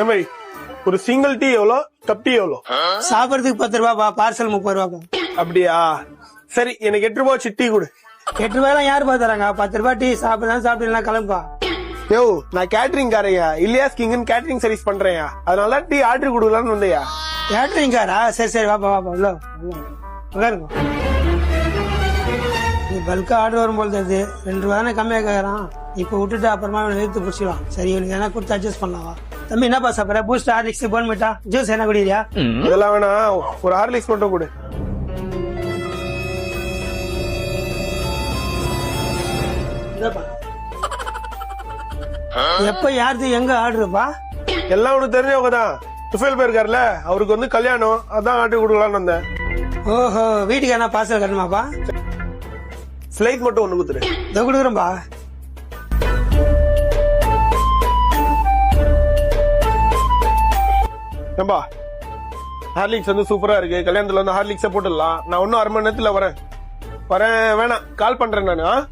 தம்பி ஒரு single tea எவ்வளோ? கப் டீ எவ்வளோ? சாப்பிட்றதுக்கு பத்து ரூபாப்பா பார்சல் முப்பது ரூபாப்பா அப்படியா? சரி எனக்கு எட்டு ரூபாய் வச்சு டீ கொடு. எட்டு ரூபாய்லாம் யார் தராங்க? பத்து ரூபாய் டீ சாப்பிடலாம் சாப்பிடலாம் கிளம்புப்பா. யோ நான் கேட்டரிங் காரையா? இல்லையாஸ் கிங்கன் கேட்டரிங் சர்வீஸ் பண்றேன்யா. அதனால டீ ஆர்டர் கொடுக்கலான்னு வந்தையா கேட்டரிங் காரா? சரி சரி வாப்பா வாப்பா உள்ள உட்காருங்க. நீ பல்கா ஆர்டர் வரும்போது தெரியுது. ரெண்டு ரூபா தானே கம்மியாக கேட்கறான் இப்போ விட்டுட்டு அப்புறமா இவனை இழுத்து பிடிச்சிடலாம் சரி இவனுக்கு என்ன கொடுத்து அட்ஜஸ்ட் பண்ணலாம் தம்பி என்னப்பா சாப்பிட்ற? பூஸ்ட் ஹார்லிக்ஸ் போன்மிட்டா ஜூஸ் என்ன குடிக்கிறியா? அதெல்லாம் வேணாம் ஒரு ஹார்லிக்ஸ் மட்டும் கொடு. எப்ப யாருது எங்க ஆர்டருப்பா எல்லாம் உனக்கு தெரிஞ்சவங்க தான் துஃபேல் பேர் இருக்கார்ல அவருக்கு வந்து கல்யாணம். அதான் ஆர்டர் கொடுக்கலான்னு வந்தேன். ஓஹோ வீட்டுக்கு என்ன பார்சல் கட்டணுமாப்பா? ஃபிளைட் மட்டும் ஒன்று கொடுத்துரு இதை கொடுக்குறேன்பா. ஏம்பா ஹார்லிக்ஸ் வந்து சூப்பரா இருக்கு. கல்யாணத்துல வந்து ஹார்லிக்ஸை போட்டுடலாம். நான் இன்னும் அரை மணி நேரத்துல வரேன். வரேன் வேணாம். கால் பண்றேன் நான்?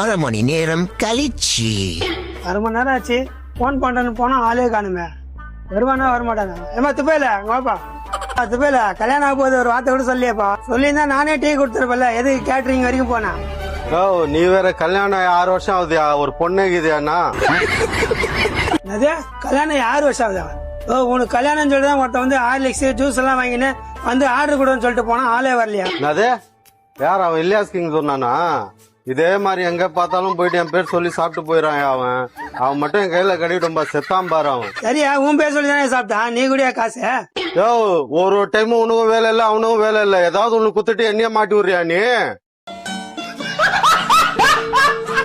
அரை மணி நேரம் கழிச்சு. அரை மணி நேரம் ஆச்சு. ஃபோன் பண்றேன்னு போனா ஆளே காணுமே. வருவானா வரமாட்டாங்க ஏமா துப்பையில? அங்க வாப்பா. துப்பையில? கல்யாணம் ஆக போகுது ஒரு வார்த்தை கூட சொல்லியப்பா. சொல்லியிருந்தா நானே டீ கொடுத்துருப்பல எதுக்கு கேட்டரிங் வரைக்கும் போனேன் ஓ நீ வேற கல்யாணம் ஆறு வருஷம் ஆகுதுயா? ஒரு பொண்ணு இருக்குதுயாண்ணா அது கல்யாணம் ஆறு வருஷம் ஆகுதா? ஓ உனக்கு கல்யாணம் சொல்லி தான் ஒருத்தன் வந்து ஹார்லிக்ஸ் ஜூஸ் எல்லாம் வாங்கினு வந்து ஆர்டர் கொடுன்னு சொல்லிட்டு போனா ஆளே வரலையா? என்னது யார் அவன்? இல்லியாஸ் கிங் சொன்னானா? இதே மாதிரி எங்க பார்த்தாலும் போயிட்டு என் பேர் சொல்லி சாப்பிட்டு போயிடறான் அவன். அவன் மட்டும் என் கையில கட்டிட்டோம்பா செத்தான் பாரு அவன். சரியா உன் பேர் சொல்லி தானே சாப்பிட்டான் நீ கூடயா காசு? யோ ஒரு ஒரு டைமும் உனக்கும் வேலை இல்ல அவனுக்கும் வேலை இல்ல. ஏதாவது ஒண்ணு குத்துட்டு என்னைய மாட்டி விடுறியா நீ?